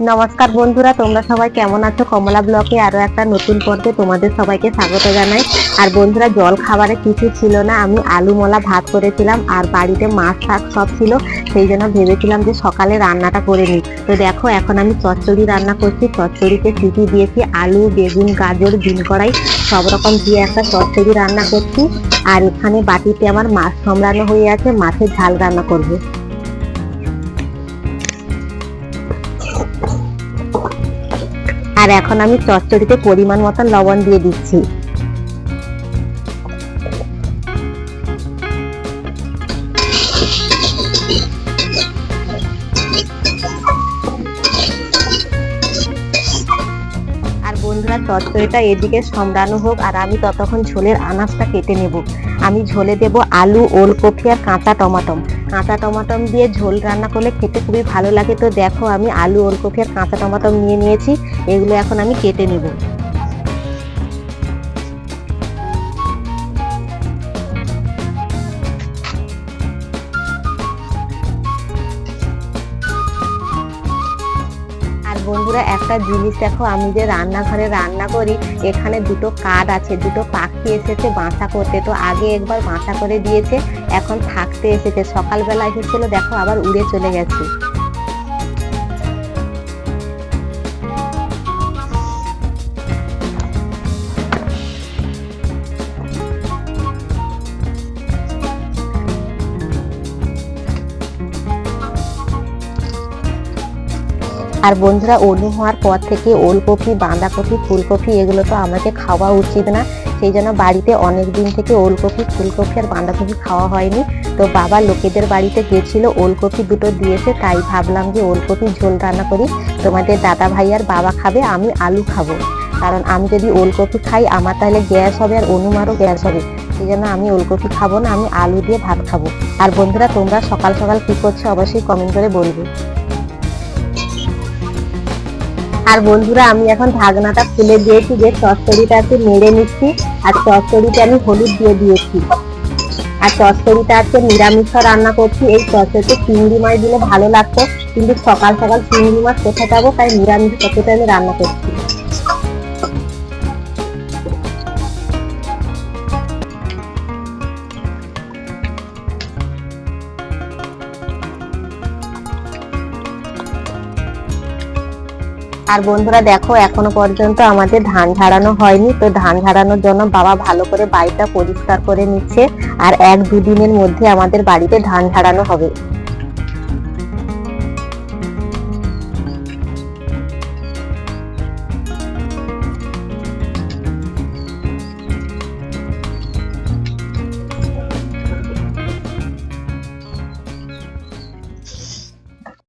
নমস্কার বন্ধুরা, তোমরা সবাই কেমন আছো? কমলা ব্লকে আরও একটা নতুন পর্বে তোমাদের সবাইকে স্বাগত জানাই। আর বন্ধুরা, জল খাবারে কিছু ছিল না। আমি আলু মলা ভাত করেছিলাম আর বাড়িতে মাছ শাক সব ছিল। সেই জন্য ভেবেছিলাম যে সকালে রান্নাটা করে নিই। তো দেখো, এখন আমি চচ্চড়ি রান্না করছি। চচ্চড়িতে সিটি দিয়েছি? আলু, বেগুন, গাজর, বিন কড়াই, সব রকম দিয়ে একটা চচ্চড়ি রান্না করছি। আর এখানে বাটিতে আমার মাছ সমরানো হয়ে আছে। মাছের ঝাল রান্না করব। আর এখন আমি চচ্চড়িতে পরিমাণ মতন লবণ দিয়ে দিচ্ছি। বন্ধুরা চচ্চড়িটা এদিকে সমরানো হোক আর আমি ততক্ষণ ঝোলের আনাজটা কেটে নেব। আমি ঝোলে দেব আলু, ওলকপি আর কাঁচা টমাটম। কাঁচা টমাটম দিয়ে ঝোল রান্না করলে খেতে খুবই ভালো লাগে। তো দেখো আমি আলু, ওলকপি আর কাঁচা টমাটম নিয়ে নিয়েছি। এগুলো এখন আমি কেটে নেব। বন্ধুরা, একটা জিনিস দেখো, আমি যে রান্নাঘরে রান্না করি, এখানে দুটো কাঠ আছে, দুটো পাখি এসেছে বাঁচা করতে। তো আগে একবার বাঁচা করে দিয়েছে, এখন থাকতে এসেছে। সকালবেলা এসেছিল, দেখো আবার উড়ে চলে গেছে। আর বন্ধুরা অনু হওয়ার পর থেকে ওলকপি, বাঁধাকপি, ফুলকপি, এগুলো তো আমাকে খাওয়া উচিত না। সেই জন্য বাড়িতে অনেক দিন থেকে ওলকপি, ফুলকপি আর বাঁধাকপি খাওয়া হয়নি। তো বাবা লোকেদের বাড়িতে গেছিল, ওলকপি দুটো দিয়েছে, তাই ভাবলাম যে ওলকপি ঝোল রান্না করি। তোমাদের দাদা ভাই আর বাবা খাবে, আমি আলু খাব। কারণ আমি যদি ওলকপি খাই, আমার তাহলে গ্যাস হবে আর অনুমারও গ্যাস হবে। সেই জন্য আমি ওলকপি খাব না, আমি আলু দিয়ে ভাত খাব। আর বন্ধুরা, তোমরা সকাল সকাল কি করছ, অবশ্যই কমেন্ট করে বলবে। আর বন্ধুরা, আমি এখন ঢাকনাটা খুলে দিয়েছি, যে চচ্চড়িটা একটু নেড়ে নিচ্ছি, আর চচ্চড়িতে আমি হলুদ দিয়ে দিয়েছি। আর চচ্চড়িটা আজকে নিরামিষ রান্না করছি, এই চচ্চড়িতে চিংড়ি মাছ দিলে ভালো লাগতো, কিন্তু সকাল সকাল চিংড়ি মাছ কোথায় পাবো? তাই নিরামিষ কতটা আমি রান্না করছি। আর বন্ধুরা দেখো, এখনও পর্যন্ত আমাদের ধান ঝাড়ানো হয়নি। তো ধান ঝাড়ানোর জন্য বাবা ভালো করে বাড়িটা পরিষ্কার করে নিচ্ছে। আর এক দুদিনের মধ্যে আমাদের বাড়িতে ধান ঝাড়ানো হবে।